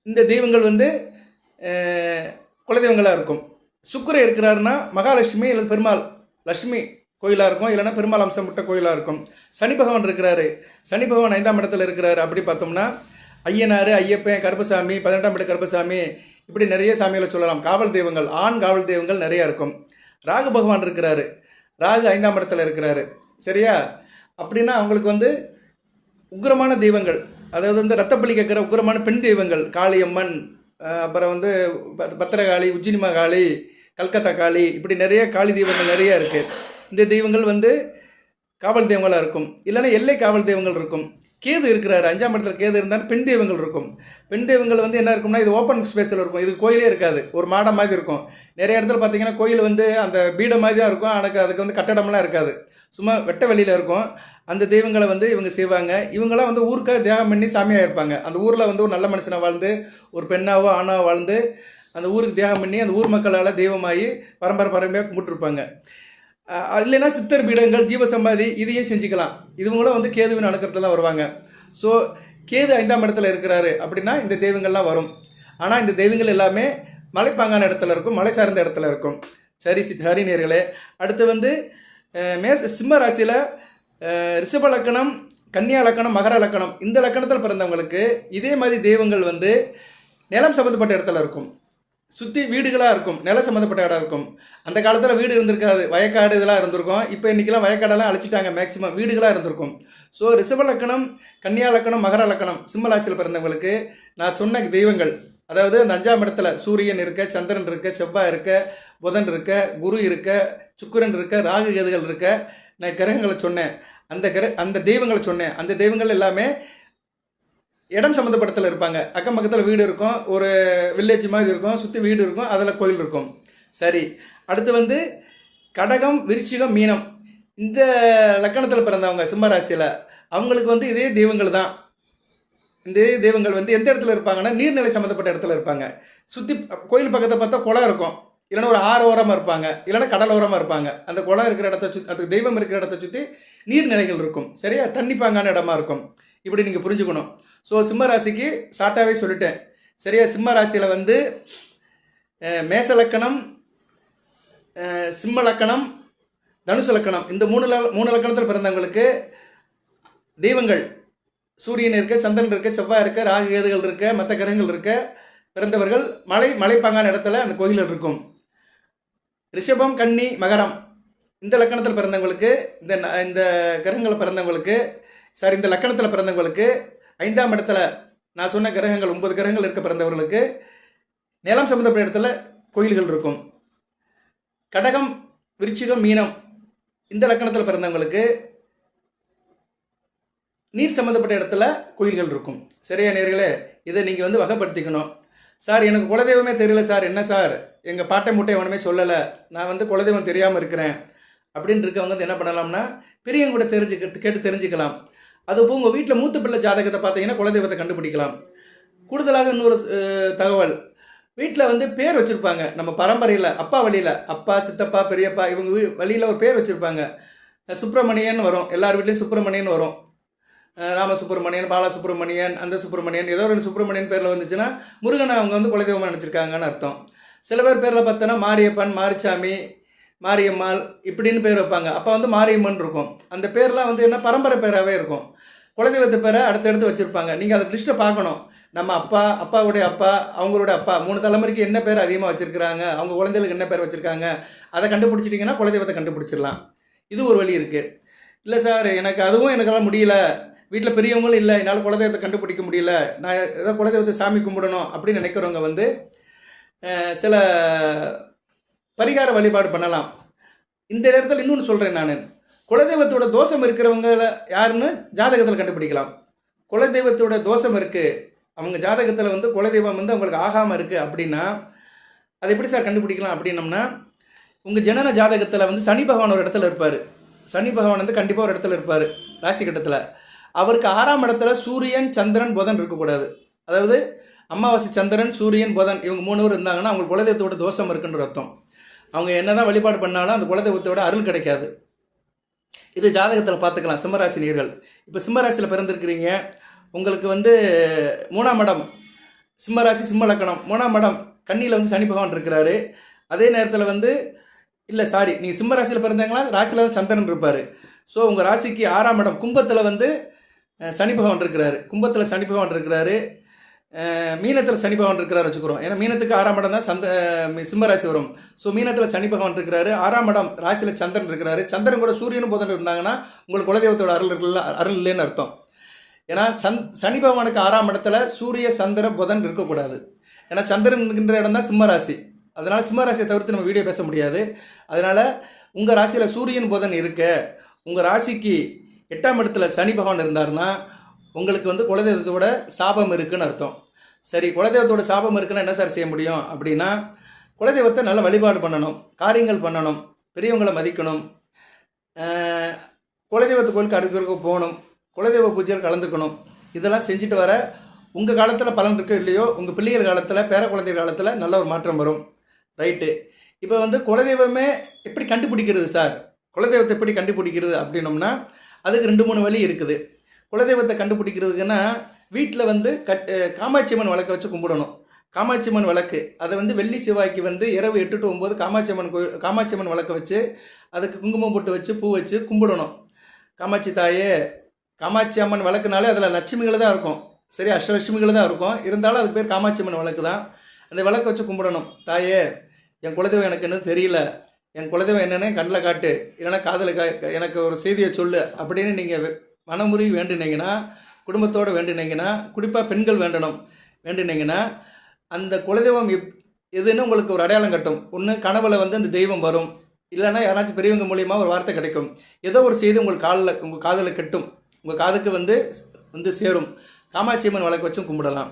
இந்த தெய்வங்கள் வந்து குலதெய்வங்களாக இருக்கும். சுக்கிரன் இருக்கிறாருன்னா மகாலட்சுமி இல்லை பெருமாள் லட்சுமி கோயிலாக இருக்கும். இல்லைன்னா பெருமாள் அம்சம் விட்ட கோயிலாக இருக்கும். சனி பகவான் இருக்கிறாரு. சனி பகவான் ஐந்தாம் இடத்துல இருக்கிறாரு. அப்படி பார்த்தோம்னா ஐயனார் ஐயப்பன் கருப்பசாமி பதினெட்டாம் படி கருப்பசாமி இப்படி நிறைய சாமிகளை சொல்லலாம். காவல் தெய்வங்கள் ஆண் காவல் தெய்வங்கள் நிறையா இருக்கும். ராகு பகவான் இருக்கிறாரு. ராகு ஐந்தாம் இடத்துல இருக்கிறாரு. சரியா? அப்படின்னா அவங்களுக்கு வந்து உக்கிரமான தெய்வங்கள். அதாவது வந்து ரத்தப்பள்ளி கேட்குற உக்கிரமான பெண் தெய்வங்கள். காளியம்மன் அப்புறம் வந்து பத்- பத்திரகாளி உஜ்ஜினிமா காளி கல்கத்தா காளி இப்படி நிறைய காளி தெய்வங்கள் நிறைய இருக்குது இந்த தெய்வங்கள் வந்து காவல் தெய்வங்களாக இருக்கும். இல்லைன்னா எல்லை காவல் தெய்வங்கள் இருக்கும். கேது இருக்கிறாரு. அஞ்சாம் இடத்துல கேது இருந்தாலும் பெண் தெய்வங்கள் இருக்கும். பெண் தெய்வங்கள் வந்து என்ன இருக்கும்னா இது ஓப்பன் ஸ்பேஸில் இருக்கும். இது கோயிலே இருக்காது. ஒரு மாடம் மாதிரி இருக்கும். நிறைய இடத்துல பார்த்தீங்கன்னா கோயில் வந்து அந்த பீடம் மாதிரி தான் இருக்கும். ஆனால் அதுக்கு வந்து கட்டடம்லாம் இருக்காது. சும்மா வெட்ட வெளியில் இருக்கும். அந்த தெய்வங்களை வந்து இவங்க செய்வாங்க. இவங்களாம் வந்து ஊருக்காக தியாகம் பண்ணி சாமியாக இருப்பாங்க. அந்த ஊரில் வந்து ஒரு நல்ல மனுஷனாக வாழ்ந்து ஒரு பெண்ணாவோ ஆணாவோ வாழ்ந்து அந்த ஊருக்கு தியாகம் பண்ணி அந்த ஊர் மக்களால் தெய்வமாகி பரம்பரை பரம்பரையாக கும்பிட்டுருப்பாங்க. இல்லைன்னா சித்தர் பீடங்கள் ஜீவசம்பாதி இதையும் செஞ்சுக்கலாம். இதுவங்களும் வந்து கேதுவின் அணுக்கத்தில் தான் வருவாங்க. ஸோ கேது ஐந்தாம் இடத்துல இருக்கிறாரு அப்படின்னா இந்த தெய்வங்கள்லாம் வரும். ஆனால் இந்த தெய்வங்கள் எல்லாமே மலைப்பாங்கான இடத்துல இருக்கும் மலை சார்ந்த இடத்துல இருக்கும். சரி சி நேர்களே அடுத்து வந்து மேச சிம்ம ராசியில் ரிஷப லக்கணம் கன்னியா லக்கணம் மகர லக்கணம் இந்த லக்கணத்தில் பிறந்தவங்களுக்கு இதே மாதிரி தெய்வங்கள் வந்து நிலம் சம்மந்தப்பட்ட இடத்துல இருக்கும். சுற்றி வீடுகளாக இருக்கும் நில சம்மந்தப்பட்ட இடம் இருக்கும். அந்த காலத்தில் வீடு இருந்திருக்காது வயக்காடு இதெல்லாம் இருந்திருக்கும். இப்போ இன்றைக்கெலாம் வயக்காடெல்லாம் அழிச்சிட்டாங்க மேக்ஸிமம் வீடுகளாக இருந்திருக்கும். ஸோ ரிஷப லக்கணம் கன்னியா லக்கணம் மகர லக்கணம் சிம்மராசியில் பிறந்தவங்களுக்கு நான் சொன்ன தெய்வங்கள் அதாவது அந்த அஞ்சாம் இடத்துல சூரியன் இருக்க சந்திரன் இருக்க செவ்வாய் இருக்க புதன் இருக்க குரு இருக்க சுக்கரன் இருக்க ராகு கேதுகள் இருக்க நான் கிரகங்களை சொன்னேன். அந்த கிர அந்த தெய்வங்களை சொன்னேன். அந்த தெய்வங்கள் எல்லாமே இடம் சம்மந்தப்படத்தில் இருப்பாங்க. அக்கம் பக்கத்தில் வீடு இருக்கும் ஒரு வில்லேஜ் மாதிரி இருக்கும் சுற்றி வீடு இருக்கும் அதில் கோயில் இருக்கும். சரி அடுத்து வந்து கடகம் விருச்சிகம் மீனம். இந்த லக்கணத்தில் பிறந்தவங்க சிம்மராசியில் அவங்களுக்கு வந்து இதே தெய்வங்கள் தான். இந்த தெய்வங்கள் வந்து எந்த இடத்துல இருப்பாங்கன்னா நீர்நிலை சம்மந்தப்பட்ட இடத்துல இருப்பாங்க. சுற்றி கோயில் பக்கத்தை பார்த்தா குளம் இருக்கும். இல்லைன்னா ஒரு ஆறு ஓரமாக இருப்பாங்க இல்லைன்னா கடலோரமாக இருப்பாங்க. அந்த குளம் இருக்கிற இடத்த சுற்றி அந்த தெய்வம் இருக்கிற இடத்த சுற்றி நீர்நிலைகள் இருக்கும். சரியா? தண்ணிப்பாங்கான இடமா இருக்கும். இப்படி நீங்கள் புரிஞ்சுக்கணும். ஸோ சிம்ம ராசிக்கு ஷார்ட்டாகவே சொல்லிட்டேன். சரியா? சிம்ம ராசியில் வந்து மேச லக்கணம் சிம்ம லக்கணம் தனுசு லக்கணம். இந்த மூணு ல- மூணு லக்கணத்தில் பிறந்தவங்களுக்கு தெய்வங்கள். சூரியன் இருக்க சந்திரன் இருக்க செவ்வாய் இருக்க ராகு கேதுகள் இருக்க மற்ற கிரகங்கள் இருக்க பிறந்தவர்கள் மலை மலைப்பாங்கான இடத்துல அந்த கோயிலில் இருக்கும். ரிஷபம் கன்னி மகரம். இந்த லக்கணத்தில் பிறந்தவங்களுக்கு இந்த இந்த கிரகங்களில் பிறந்தவங்களுக்கு சாரி இந்த லக்கணத்தில் பிறந்தவங்களுக்கு ஐந்தாம் இடத்துல நான் சொன்ன கிரகங்கள் ஒன்பது கிரகங்கள் இருக்க பிறந்தவர்களுக்கு நிலம் சம்மந்தப்பட்ட இடத்துல கோயில்கள் இருக்கும். கடகம் விருச்சிகம் மீனம் இந்த லக்கணத்தில் பிறந்தவங்களுக்கு நீர் சம்மந்தப்பட்ட இடத்துல கோயில்கள் இருக்கும். சரியா நேர்களே? இதை நீங்கள் வந்து வகைப்படுத்திக்கணும். சார் எனக்கு குலதெய்வமே தெரியல சார். என்ன சார்? எங்கள் பாட்டை முட்டை எவனுமே சொல்லலை. நான் வந்து குலதெய்வம் தெரியாமல் இருக்கிறேன். அப்படின்னு இருக்கவங்க வந்து என்ன பண்ணலாம்னா பெரியவங்க கூட தெரிஞ்சுக்க கேட்டு தெரிஞ்சுக்கலாம். அது போக உங்கள் வீட்டில் மூத்த பிள்ளை ஜாதகத்தை பார்த்தீங்கன்னா குலதெய்வத்தை கண்டுபிடிக்கலாம். கூடுதலாக இன்னொரு தகவல். வீட்டில் வந்து பேர் வச்சுருப்பாங்க. நம்ம பரம்பரையில் அப்பா வழியில் அப்பா சித்தப்பா பெரியப்பா இவங்க வீ- வழியில் ஒரு பேர் வச்சுருப்பாங்க. சுப்பிரமணியன் வரும். எல்லார் வீட்லேயும் சுப்பிரமணியன் வரும். ராமசுப்ரமணியன் பாலசுப்ரமணியன் அந்த சுப்பிரமணியன் ஏதோ ஒரு சுப்பிரமணியன் பேரில் வந்துச்சுன்னா முருகனை அவங்க வந்து குலதெய்வமாக நினச்சிருக்காங்கன்னு அர்த்தம். சில பேர் பேரில் பார்த்தோன்னா மாரியப்பன் மாரிச்சாமி மாரியம்மாள் இப்படின்னு பேர் வைப்பாங்க. அப்போ வந்து மாரியம்மன் இருக்கும். அந்த பேர்லாம் வந்து என்ன பரம்பரை பேராகவே இருக்கும். குலதெய்வத்து பேரை அடுத்தடுத்து வச்சுருப்பாங்க. நீங்கள் அதை லிஸ்ட்டை பார்க்கணும். நம்ம அப்பா அப்பாவுடைய அப்பா அவங்களோட அப்பா மூணு தலைமுறைக்கு என்ன பேர் அதிகமாக வச்சுருக்கிறாங்க அவங்க குழந்தைகளுக்கு என்ன பேர் வச்சுருக்காங்க அதை கண்டுபிடிச்சிட்டிங்கன்னா குலதெய்வத்தை கண்டுபிடிச்சிடலாம். இது ஒரு வழி இருக்குது இல்லை சார் எனக்கு அதுவும் எனக்கெல்லாம் முடியல. வீட்டில் பெரியவங்களும் இல்லை என்னால் குலதெய்வத்தை கண்டுபிடிக்க முடியல நான் ஏதோ குலதெய்வத்தை சாமி கும்பிடணும் அப்படின்னு நினைக்கிறவங்க வந்து சில பரிகார வழிபாடு பண்ணலாம். இந்த நேரத்தில் இன்னொன்று சொல்கிறேன் நான். குலதெய்வத்தோட தோஷம் இருக்கிறவங்கள யாருன்னு ஜாதகத்தில் கண்டுபிடிக்கலாம். குலதெய்வத்தோட தோஷம் இருக்குது அவங்க ஜாதகத்தில் வந்து குலதெய்வம் வந்து அவங்களுக்கு ஆகாமல் இருக்குது அப்படின்னா அது எப்படி சார் கண்டுபிடிக்கலாம் அப்படின்னம்னா உங்கள் ஜனன ஜாதகத்தில் வந்து சனி பகவான் ஒரு இடத்துல இருப்பார். சனி பகவான் வந்து கண்டிப்பாக ஒரு இடத்துல இருப்பார் ராசி கட்டத்தில். அவருக்கு ஆறாம் இடத்துல சூரியன் சந்திரன் புதன் இருக்கக்கூடாது. அதாவது அமாவாசை சந்திரன் சூரியன் புதன் இவங்க மூணு பேர் இருந்தாங்கன்னா அவங்க குலதெய்வத்தோட தோஷம் இருக்குன்ற அர்த்தம். அவங்க என்னதான் வழிபாடு பண்ணாலும் அந்த குலதெய்வத்தோட அருள் கிடைக்காது. இது ஜாதகத்தில் பார்த்துக்கலாம் சிம்மராசி நீர்கள். இப்போ சிம்மராசியில் பிறந்திருக்கிறீங்க. உங்களுக்கு வந்து மூணாம் இடம் சிம்மராசி சிம்ம லக்கணம். மூணாம் இடம் கண்ணியில் வந்து சனி பகவான் இருக்கிறாரு. அதே நேரத்தில் வந்து இல்லை சாரி நீங்கள் சிம்ம ராசியில் பிறந்தாங்களா ராசியில் தான் சந்திரன் இருப்பார். ஸோ உங்கள் ராசிக்கு ஆறாம் இடம் கும்பத்தில் வந்து சனி பகவான் இருக்கிறாரு. கும்பத்தில் சனி பகவான் இருக்கிறாரு. மீனத்தில் சனி பகவான் இருக்கிறார் வச்சுக்கிறோம். ஏன்னா மீனத்துக்கு ஆறாம் இடம் தான் சந்த அஹ், சிம்ம ராசி வரும். ஸோ மீனத்தில் சனி பகவான் இருக்கிறாரு. ஆறாம் இடம் ராசியில் சந்திரன் இருக்கிறாரு. சந்திரன் கூட சூரியனும் புதன் இருந்தாங்கன்னா உங்களுக்கு குலதெய்வத்தோட அருள் இருக்குல்ல அருள் இல்லைன்னு அர்த்தம். ஏன்னா சந் சனி பகவானுக்கு ஆறாம் இடத்துல சூரிய சந்திர புதன் இருக்கக்கூடாது. ஏன்னா சந்திரன் இருக்கின்ற இடம் தான் சிம்ம ராசி. அதனால் சிம்ம ராசியை தவிர்த்து நம்ம வீடியோ பேச முடியாது. அதனால் உங்கள் ராசியில் சூரியன் புதன் இருக்க உங்கள் ராசிக்கு எட்டாம் இடத்துல சனி பகவான் இருந்தாருன்னா உங்களுக்கு வந்து குலதெய்வத்தோட சாபம் இருக்குன்னு அர்த்தம். சரி குலதெய்வத்தோட சாபம் இருக்குன்னா என்ன சார் செய்ய முடியும்? அப்படின்னா குலதெய்வத்தை நல்லா வழிபாடு பண்ணணும் காரியங்கள் பண்ணணும் பெரியவங்களை மதிக்கணும். குலதெய்வத்து கோயிலுக்கு அடுக்கிறதுக்கு போகணும் குலதெய்வ பூஜையில் கலந்துக்கணும். இதெல்லாம் செஞ்சுட்டு வர உங்கள் காலத்தில் பலன் இருக்கோ இல்லையோ உங்கள் பிள்ளைகள் காலத்தில் பேர குழந்தைகள் காலத்தில் நல்ல ஒரு மாற்றம் வரும். ரைட்டு. இப்போ வந்து குலதெய்வமே எப்படி கண்டுபிடிக்கிறது சார்? குலதெய்வத்தை எப்படி கண்டுபிடிக்கிறது அப்படின்னோம்னா அதுக்கு ரெண்டு மூணு வழி இருக்குது. குலதெய்வத்தை கண்டுபிடிக்கிறதுக்குன்னா வீட்டில் வந்து கட் காமாட்சி அம்மன் விளக்க வச்சு கும்பிடணும். காமாட்சி அம்மன் விளக்கு. அதை வந்து வெள்ளி செவ்வாய்க்கு வந்து இரவு எட்டு டு ஒம்பது காமாட்சி அம்மன் கோயில் காமாட்சி அம்மன் விளக்க வச்சு அதுக்கு குங்குமம் போட்டு வச்சு பூ வச்சு கும்பிடணும். காமாட்சி தாயே காமாட்சி அம்மன் விளக்குனாலே அதில் லட்சுமிகள் தான் இருக்கும். சரி அஷ்டலட்சுமிகளை தான் இருக்கும். இருந்தாலும் அதுக்கு பேர் காமாட்சி அம்மன் விளக்கு தான் அந்த விளக்க வச்சு கும்பிடணும். தாயே என் குலதெய்வம் எனக்கு என்ன தெரியல. என் குலதெய்வம் என்னென்னு கண்ணில் காட்டு. இல்லைன்னா காதில் கா எனக்கு ஒரு செய்தியை சொல்லு அப்படின்னு நீங்கள் மனமுறி வேண்டினீங்கன்னா குடும்பத்தோடு வேண்டினீங்கன்னா குறிப்பாக பெண்கள் வேண்டணும் வேண்டினீங்கன்னா அந்த குலதெய்வம் எப் எதுன்னு உங்களுக்கு ஒரு அடையாளம் கட்டும். ஒன்று கனவுல வந்து அந்த தெய்வம் வரும். இல்லைன்னா யாராச்சும் பெரியவங்க மூலியமா ஒரு வார்த்தை கிடைக்கும். ஏதோ ஒரு செய்தி உங்கள் காலில் உங்கள் காதில் கட்டும். உங்கள் காதுக்கு வந்து வந்து சேரும். காமாட்சி அம்மன் வழக்கு வச்சும் கும்பிடலாம்.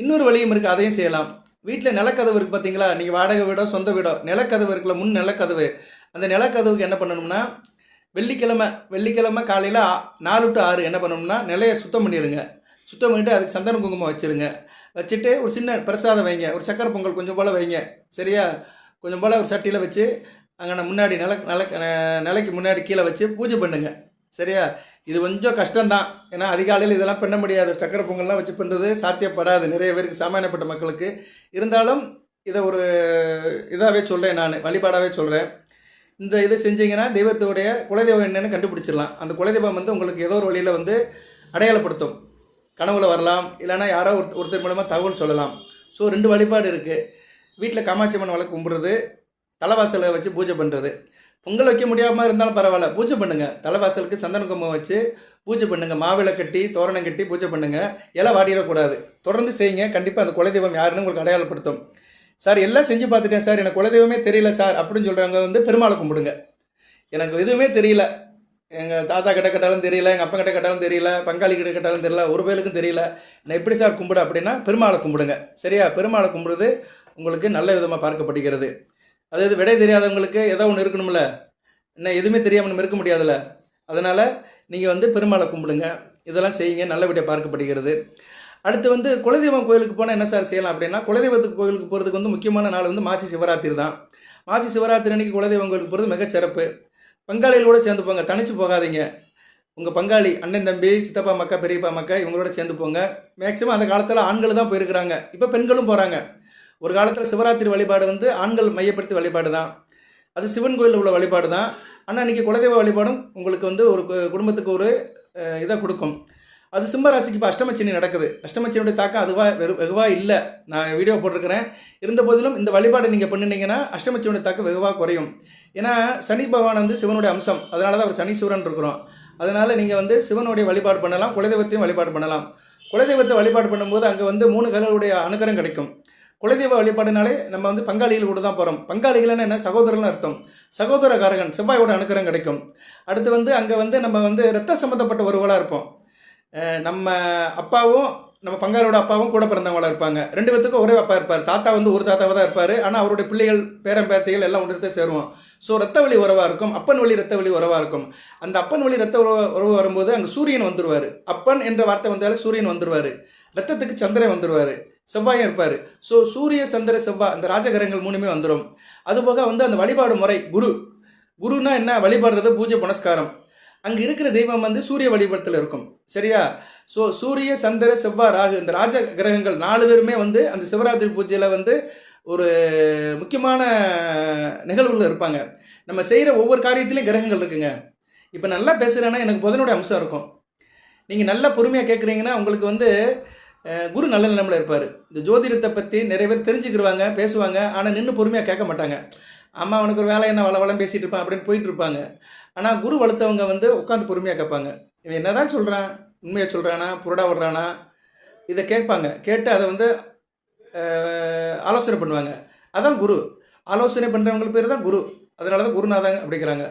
இன்னொரு வழியும் இருக்குது அதையும் செய்யலாம். வீட்டில் நிலக்கதவு இருக்குது பார்த்தீங்களா நீங்கள் வாடகை வீடோ சொந்த வீடோ நிலக்கதவு இருக்குல்ல முன் நிலக்கதவு. அந்த நிலக்கதவுக்கு என்ன பண்ணணும்னா வெள்ளிக்கிழமை வெள்ளிக்கிழமை காலையில் நாலு டு ஆறு என்ன பண்ணணும்னா நிலையை சுத்தம் பண்ணிடுங்க. சுத்தம் பண்ணிட்டு அதுக்கு சந்தன குங்குமம் வச்சுருங்க. வச்சுட்டு ஒரு சின்ன பிரசாதம் வைங்க. ஒரு சக்கரை பொங்கல் கொஞ்சம் போல் வைங்க. சரியா? கொஞ்சம் போல் ஒரு சட்டியில் வச்சு அங்கே முன்னாடி நில நில நிலைக்கு முன்னாடி கீழே வச்சு பூஜை பண்ணுங்க. சரியா? இது கொஞ்சம் கஷ்டம்தான். ஏன்னா அதிகாலையில் இதெல்லாம் பண்ண முடியாது. சக்கரை பொங்கல்லாம் வச்சு பண்ணுறது சாத்தியப்படாது. நிறைய பேருக்கு சாமானியப்பட்ட மக்களுக்கு. இருந்தாலும் இதை ஒரு இதாகவே சொல்கிறேன் நான். வழிபாடாகவே சொல்கிறேன் இந்த இதை செஞ்சீங்கன்னா தெய்வத்தோடைய குலதெய்வம் என்னென்னு கண்டுபிடிச்சிடலாம். அந்த குலதெய்வம் வந்து உங்களுக்கு ஏதோ ஒரு வழியில் வந்து அடையாளப்படுத்தும். கனவுல வரலாம். இல்லைன்னா யாரோ ஒரு ஒருத்தர் மூலமாக தகவல் சொல்லலாம். ஸோ ரெண்டு வழிபாடு இருக்குது வீட்டில் காமாட்சி அம்மன் வழக்கு கும்பிட்றது. தலைவாசலை வச்சு பூஜை பண்ணுறது பொங்கல் வைக்க முடியாமல் இருந்தாலும் பரவாயில்ல. பூஜை பண்ணுங்கள் தலைவாசலுக்கு சந்தன கும்பம் வச்சு பூஜை பண்ணுங்கள் மாவிளை கட்டி தோரணம் கட்டி பூஜை பண்ணுங்கள் இலை வாடிடக்கூடாது. தொடர்ந்து செய்யுங்க. கண்டிப்பாக அந்த குலதெய்வம் யாருன்னு உங்களுக்கு அடையாளப்படுத்தும். சார் எல்லாம் செஞ்சு பார்த்துட்டேன் சார். எனக்கு குலதெய்வமே தெரியல சார் அப்படின்னு சொல்கிறவங்க வந்து பெருமாளை கும்பிடுங்க. எனக்கு எதுவுமே தெரியல. எங்கள் தாத்தா கிட்ட கேட்டாலும் தெரியல. எங்கள் அப்பா கிட்ட கேட்டாலும் தெரியல. பங்காளி கிட்ட கேட்டாலும் தெரியல. ஒரு பேருக்கும் தெரியல. நான் எப்படி சார் கும்பிடு அப்படின்னா பெருமாளை கும்பிடுங்க. சரியா? பெருமாளை கும்பிடுறது உங்களுக்கு நல்ல விதமாக பார்க்கப்படுகிறது. அதாவது விடை தெரியாதவங்களுக்கு ஏதோ ஒன்று இருக்கணும்ல. என்ன எதுவுமே தெரியாமல் நம்ம இருக்க முடியாதுல்ல. அதனால் நீங்கள் வந்து பெருமாளை கும்பிடுங்க. இதெல்லாம் செய்யுங்க. நல்லபடியாக பார்க்கப்படுகிறது. அடுத்து வந்து குலதெய்வம் கோயிலுக்கு போனால் என்ன சார் செய்யலாம் அப்படின்னா குலதெய்வத்துக்கு கோயிலுக்கு போகிறதுக்கு வந்து முக்கியமான நாள் வந்து மாசி சிவராத்திரி தான். மாசி சிவராத்திரி அன்னைக்கு குலதெய்வம் கோயிலுக்கு போகிறது மிகச்சிறப்பு சிறப்பு. கூட சேர்ந்து போங்க. தனிச்சு போகாதீங்க. உங்கள் பங்காளி அண்ணன் தம்பி சித்தப்பா மக்கா பெரியப்பா மக்கா இவங்களோட சேர்ந்து போங்க. மேக்ஸிமம் அந்த காலத்தில் ஆண்கள் தான் போயிருக்கிறாங்க. இப்போ பெண்களும் போகிறாங்க ஒரு காலத்தில் சிவராத்திரி வழிபாடு வந்து ஆண்கள் மையப்படுத்தி வழிபாடு தான் அது சிவன் கோயிலில் உள்ள வழிபாடு தான் ஆனால் இன்றைக்கி குலதெய்வ வழிபாடும் உங்களுக்கு வந்து ஒரு கு- குடும்பத்துக்கு ஒரு இதை கொடுக்கும். அது சிம்ம ராசிக்கு இப்போ அஷ்டமச்சினி நடக்குது. அஷ்டமச்சினுடைய தாக்கம் அதுவாக வெறு வெகுவாக இல்லை. நான் வீடியோ போட்டிருக்கிறேன். இருந்த போதிலும் இந்த வழிபாடு நீங்கள் பண்ணினீங்கன்னா அஷ்டமச்சினுடைய தாக்கம் வெகுவாக குறையும். ஏன்னா சனி பகவான் வந்து சிவனுடைய அம்சம். அதனால தான் அவர் சனீஸ்வரன் இருக்கிறோம். அதனால் நீங்கள் வந்து சிவனுடைய வழிபாடு பண்ணலாம் குலதெய்வத்தையும் வழிபாடு பண்ணலாம். குலதெய்வத்தை வழிபாடு பண்ணும்போது அங்கே வந்து மூணு கலருடைய அனுகரம் கிடைக்கும். குலதெய்வ வழிபாடுனாலே நம்ம வந்து பங்காளிகள் கூட தான் போகிறோம் பங்காளிகள்னா என்ன? சகோதரர்னு அர்த்தம். சகோதரகாரகன் செவ்வாயோட அனுக்கிறம் கிடைக்கும். அடுத்து வந்து அங்கே வந்து நம்ம வந்து ரத்த சம்மந்தப்பட்ட ஒருவளாக இருப்போம். நம்ம அப்பாவும் நம்ம பங்காளியோட அப்பாவும் கூட பிறந்தவங்களா இருப்பாங்க. ரெண்டு பேத்துக்கும் ஒரே அப்பா இருப்பார். தாத்தா வந்து ஒரு தாத்தாவாக தான் இருப்பார். ஆனால் அவருடைய பிள்ளைகள் பேரன் பேர்த்தைகள் எல்லாம் ஒன்று சேருவோம். ஸோ ரத்த வழி உறவாக இருக்கும். அப்பன் வழி ரத்த வழி உறவாக இருக்கும். அந்த அப்பன் வழி ரத்த உறவு உறவு வரும்போது அங்கே சூரியன் வந்துடுவார் அப்பன் என்ற வார்த்தை வந்தாலும் சூரியன் வந்துடுவார் ரத்தத்துக்கு சந்திரன் வந்துடுவார் செவ்வாயும் இருப்பார் ஸோ சூரிய சந்திர செவ்வாய் அந்த ராஜகிரகங்கள் மூணுமே வந்துடும் அதுபோக வந்து அந்த வழிபாடு முறை குரு. குருனா என்ன? வழிபடுறது பூஜை புனஸ்காரம். அங்கே இருக்கிற தெய்வம் வந்து சூரிய வழிபடத்தில் இருக்கும். சரியா? ஸோ சூரிய சந்திர செவ்வாய் ராகு இந்த ராஜ கிரகங்கள் நாலு பேருமே வந்து அந்த சிவராத்திரி பூஜையில் வந்து ஒரு முக்கியமான நிகழ்வுகள் இருப்பாங்க. நம்ம செய்கிற ஒவ்வொரு காரியத்திலையும் கிரகங்கள் இருக்குங்க. இப்போ நல்லா பேசுகிறேன்னா எனக்கு புதனுடைய அம்சம் இருக்கும். நீங்கள் நல்லா பொறுமையாக கேட்குறீங்கன்னா உங்களுக்கு வந்து குரு நல்ல நிலைமையில் இருப்பார். இந்த ஜோதிடத்தை பற்றி நிறைய பேர் தெரிஞ்சுக்கிடுவாங்க பேசுவாங்க ஆனால் நின்று பொறுமையாக கேட்க மாட்டாங்க. அம்மா அவனுக்கு ஒரு வேலை என்ன வள வளம் பேசிகிட்டு இருப்பான் அப்படின்னு போயிட்டு இருப்பாங்க. ஆனால் குரு வளர்த்தவங்க வந்து உட்காந்து பொறுமையாக கேட்பாங்க. இவன் என்னதான் சொல்கிறான் உண்மையை சொல்கிறானா புரடா விடுறானா இதை கேட்பாங்க. கேட்டு அதை வந்து ஆலோசனை பண்ணுவாங்க. அதான் குரு. ஆலோசனை பண்ணுறவங்களுக்கு பேர் தான் குரு. அதனால தான் குருநாதன் அப்படிங்கிறாங்க.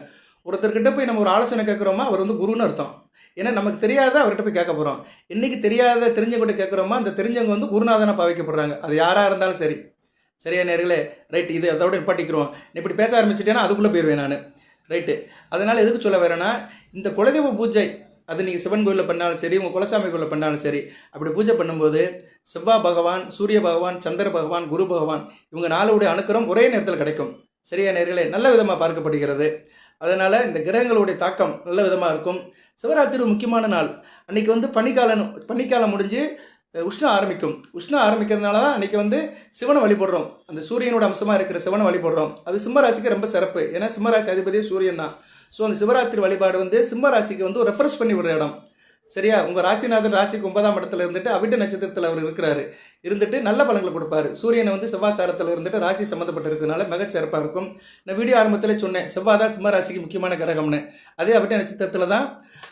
ஒருத்தர்கிட்ட போய் நம்ம ஒரு ஆலோசனை கேட்குறோமா? அவர் வந்து குருன்னு அர்த்தம். ஏன்னா நமக்கு தெரியாத அவர்கிட்ட போய் கேட்க போகிறோம் இன்றைக்கி தெரியாத தெரிஞ்சவங்கிட்ட கேட்குறோமா அந்த தெரிஞ்சவங்க வந்து குருநாதனை பாவிக்கப்படுறாங்க. அது யாராக இருந்தாலும் சரி. சரியா நேர்களே? ரைட் இது அதோட நிப்பாட்டிக்கிறோம். நீ இப்படி பேச ஆரம்பிச்சிட்டேன்னா அதுக்குள்ளே போயிடுவேன் நான். ரைட்டு அதனால் எதுக்கு சொல்ல வரேன்னா இந்த குலதெய்வ பூஜை அது நீங்கள் சிவன் கோயிலில் பண்ணாலும் சரி உங்கள் குலசாமி கோயிலில் பண்ணாலும் சரி அப்படி பூஜை பண்ணும்போது செவ்வாய் பகவான் சூரிய பகவான் சந்திர பகவான் குரு பகவான் இவங்க நாளுடைய அணுக்கரம் ஒரே நேரத்தில் கிடைக்கும். சரியா நேர்களே? நல்ல விதமாக பார்க்கப்படுகிறது. அதனால் இந்த கிரகங்களுடைய தாக்கம் நல்ல விதமாக இருக்கும். சிவராத்திரி ஒரு முக்கியமான நாள். அன்றைக்கி வந்து பனிக்காலம் பனிக்காலம் முடிஞ்சு உஷ்ணம் ஆரம்பிக்கும். உஷ்ணம் ஆரம்பிக்கிறதுனால தான் அன்றைக்கி வந்து சிவனை வழிபடுறோம். அந்த சூரியனோட அம்சமாக இருக்கிற சிவனை வழிபடுறோம். அது சிம்மராசிக்கு ரொம்ப சிறப்பு. ஏன்னா சிம்மராசி அதிபதி அதிபதியே சூரியன் தான். ஸோ அந்த சிவராத்திரி வழிபாடு வந்து சிம்மராசிக்கு வந்து ரெஃப்ரெஷ் பண்ணி விடுற இடம். சரியா? உங்கள் ராசிநாதன் ராசிக்கு ஒன்பதாம் இடத்துல இருந்துட்டு அவிட்ட நட்சத்திரத்தில் அவர் இருக்கிறாரு. இருந்துட்டு நல்ல பலங்களை கொடுப்பாரு. சூரியனை வந்து செவ்வாச்சாரத்தில் இருந்துட்டு ராசி சம்மந்தப்பட்டிருக்கிறதுனால மிகச்சிறப்பாக இருக்கும். நான் வீடியோ ஆரம்பத்தில் சொன்னேன் செவ்வாய் தான் சிம்ம ராசிக்கு முக்கியமான கிரகம்னு. அதே அவிட்ட நட்சத்திரத்தில் தான்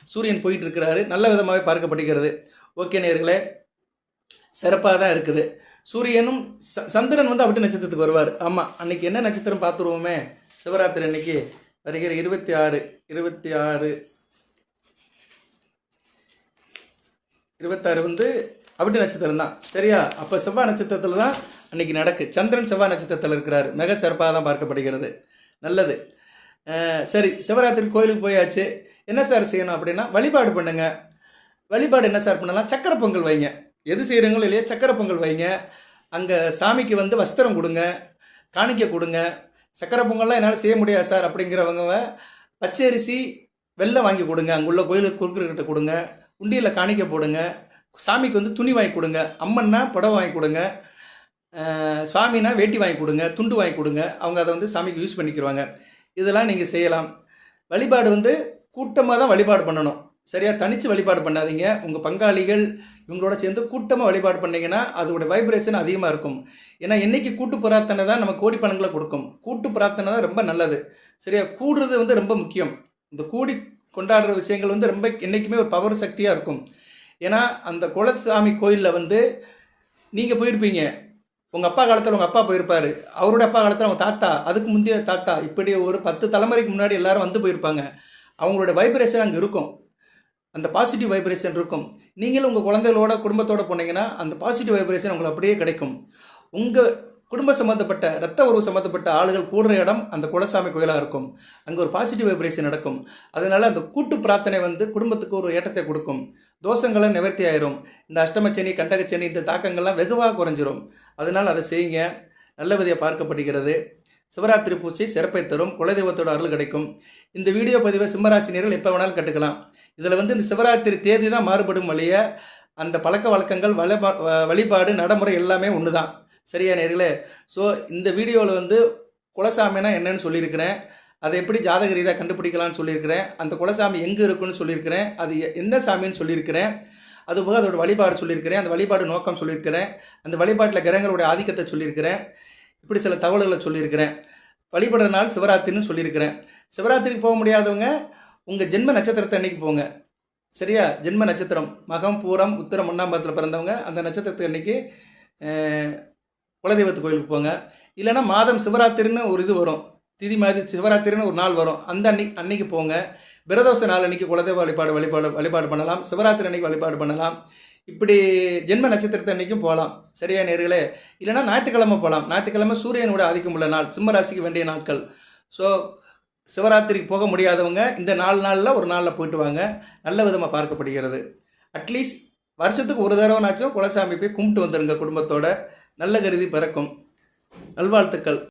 சூரியன் போயிட்டு இருக்கிறாரு நல்ல விதமாகவே பார்க்கப்படுகிறது. ஓகே நேர்களே சிறப்பாக தான் இருக்குது. சூரியனும் ச- சந்திரன் வந்து அப்படி நட்சத்திரத்துக்கு வருவார். ஆமாம் அன்னைக்கு என்ன நட்சத்திரம் பார்த்துருவோமே? சிவராத்திரி அன்னைக்கு வருகிற இருபத்தி ஆறு இருபத்தி ஆறு இருபத்தாறு வந்து அப்படி நட்சத்திரம் தான். சரியா? அப்போ செவ்வாய் நட்சத்திரத்தில் தான் அன்னைக்கு நடக்கு. சந்திரன் செவ்வாய் நட்சத்திரத்தில் இருக்கிறார். மிக சிறப்பாக தான் பார்க்கப்படுகிறது. நல்லது. சரி சிவராத்திரி கோயிலுக்கு போயாச்சு. என்ன சார் செய்யணும் அப்படின்னா வழிபாடு பண்ணுங்க. வழிபாடு என்ன சார் பண்ணலாம்? சக்கரை பொங்கல் வைங்க. எது செய்கிறீங்களோ இல்லையா சக்கரை பொங்கல் வைங்க. அங்கே சாமிக்கு வந்து வஸ்திரம் கொடுங்க. காணிக்க கொடுங்க. சக்கரை பொங்கல்லாம் என்னால் செய்ய முடியாது சார் அப்படிங்கிறவங்க பச்சரிசி வெள்ளம் வாங்கி கொடுங்க. அங்குள்ள கோயிலுக்கு குறுக்கிட்ட கொடுங்க. உண்டியில் காணிக்க போடுங்க. சாமிக்கு வந்து துணி வாங்கி கொடுங்க. அம்மன்னா புடவை வாங்கி கொடுங்க. சுவாமினா வேட்டி வாங்கி கொடுங்க. துண்டு வாங்கி கொடுங்க. அவங்க அதை வந்து சாமிக்கு யூஸ் பண்ணிக்கிறாங்க இதெல்லாம் நீங்கள் செய்யலாம். வழிபாடு வந்து கூட்டமாக தான் வழிபாடு பண்ணணும். சரியா? தனித்து வழிபாடு பண்ணாதீங்க. உங்கள் பங்காளிகள் இவங்களோட சேர்ந்து கூட்டமாக வழிபாடு பண்ணீங்கன்னா அதோட வைப்ரேஷன் அதிகமாக இருக்கும். ஏன்னா என்னைக்கு கூட்டு பிரார்த்தனை தான் நம்ம கோடி பணங்களை கொடுக்கும். கூட்டு பிரார்த்தனை தான் ரொம்ப நல்லது. சரியா? கூடுறது வந்து ரொம்ப முக்கியம். இந்த கூடி கொண்டாடுற விஷயங்கள் வந்து ரொம்ப என்றைக்குமே ஒரு பவர் சக்தியாக இருக்கும். ஏன்னா அந்த குலசாமி கோயிலில் வந்து நீங்கள் போயிருப்பீங்க. உங்கள் அப்பா காலத்தில் உங்கள் அப்பா போயிருப்பார். அவரோட அப்பா காலத்தில் அவங்க தாத்தா அதுக்கு முந்தைய தாத்தா இப்படி ஒரு பத்து தலைமுறைக்கு முன்னாடி எல்லாரும் வந்து போயிருப்பாங்க. அவங்களோட வைப்ரேஷன் அங்கே இருக்கும். அந்த பாசிட்டிவ் வைப்ரேஷன் இருக்கும். நீங்களும் உங்கள் குழந்தைகளோட குடும்பத்தோடு போனீங்கன்னா அந்த பாசிட்டிவ் வைப்ரேஷன் உங்களுக்கு அப்படியே கிடைக்கும். உங்கள் குடும்ப சம்மந்தப்பட்ட ரத்த உறவு சம்மந்தப்பட்ட ஆளுகள் கூடுற இடம் அந்த குலசாமி கோயிலாக இருக்கும். அங்கே ஒரு பாசிட்டிவ் வைப்ரேஷன் நடக்கும். அதனால் அந்த கூட்டு பிரார்த்தனை வந்து குடும்பத்துக்கு ஒரு ஏற்றத்தை கொடுக்கும். தோஷங்களை நிவர்த்தி ஆயிரும். இந்த அஷ்டமச்சனி கண்டகச்சனி இந்த தாக்கங்கள்லாம் வெகுவாக குறைஞ்சிரும். அதனால் அதை செய்யுங்க. நல்லபதியாக பார்க்கப்படுகிறது. சிவராத்திரி பூஜை சிறப்பை தரும். குலதெய்வத்தோட அருள் கிடைக்கும். இந்த வீடியோ பதிவை சிம்மராசினியர்கள் எப்போ வேணாலும் கட்டுக்கலாம். இதில் வந்து இந்த சிவராத்திரி தேதி தான் மாறுபடும் வழிய அந்த பழக்க வழக்கங்கள் வழிபா வழிபாடு நடைமுறை எல்லாமே ஒன்று தான் சரியா நேர்களே? ஸோ இந்த வீடியோவில் வந்து குலசாமினா என்னன்னு சொல்லியிருக்கிறேன். அதை எப்படி ஜாதக ரீதியாக கண்டுபிடிக்கலாம்னு சொல்லியிருக்கிறேன். அந்த குலசாமி எங்கே இருக்குன்னு சொல்லியிருக்கிறேன். அது எந்த சாமின்னு சொல்லியிருக்கிறேன். அதுபோக அதோட வழிபாடு சொல்லியிருக்கிறேன். அந்த வழிபாடு நோக்கம் சொல்லியிருக்கிறேன். அந்த வழிபாட்டில் கிரகங்களுடைய ஆதிக்கத்தை சொல்லியிருக்கிறேன். இப்படி சில தகவல்களை சொல்லியிருக்கிறேன். வழிபடுற நாள் சிவராத்திரின்னு சொல்லியிருக்கிறேன். சிவராத்திரிக்கு போக முடியாதவங்க உங்கள் ஜென்ம நட்சத்திரத்தை அன்னைக்கு போங்க. சரியா? ஜென்ம நட்சத்திரம். மகம் பூரம் உத்திரம் ஒன்றாம் பாதத்தில் பிறந்தவங்க அந்த நட்சத்திரத்துக்கு அன்னைக்கு குலதெய்வத்து கோயிலுக்கு போங்க. இல்லைன்னா மாதம் சிவராத்திரின்னு ஒரு இது வரும். திதி மாதிரி சிவராத்திரின்னு ஒரு நாள் வரும். அந்த அன்னைக்கு அன்னைக்கு போங்க. பிரதோஷ நாள் அன்னைக்கு குலதெய்வ வழிபாடு வழிபாடு வழிபாடு பண்ணலாம். சிவராத்திரி அன்னைக்கு வழிபாடு பண்ணலாம். இப்படி ஜென்ம நட்சத்திரத்தை அன்னைக்கும் போகலாம். சரியா நேர்களே? இல்லைன்னா ஞாயிற்றுக்கிழமை போகலாம். ஞாயிற்றுக்கிழமை சூரியனோட ஆதிக்கம் உள்ள நாள் சிம்ம ராசிக்கு வேண்டிய நாட்கள். ஸோ சிவராத்திரிக்கு போக முடியாதவங்க இந்த நாலு நாளில் ஒரு நாளில் போயிட்டு வாங்க. நல்ல விதமாக பார்க்கப்படுகிறது. அட்லீஸ்ட் வருஷத்துக்கு ஒரு தடவைனாச்சும் குலசாமி போய் கும்பிட்டு வந்துருங்க குடும்பத்தோட. நல்ல கருதி பிறக்கும். நல்வாழ்த்துக்கள்.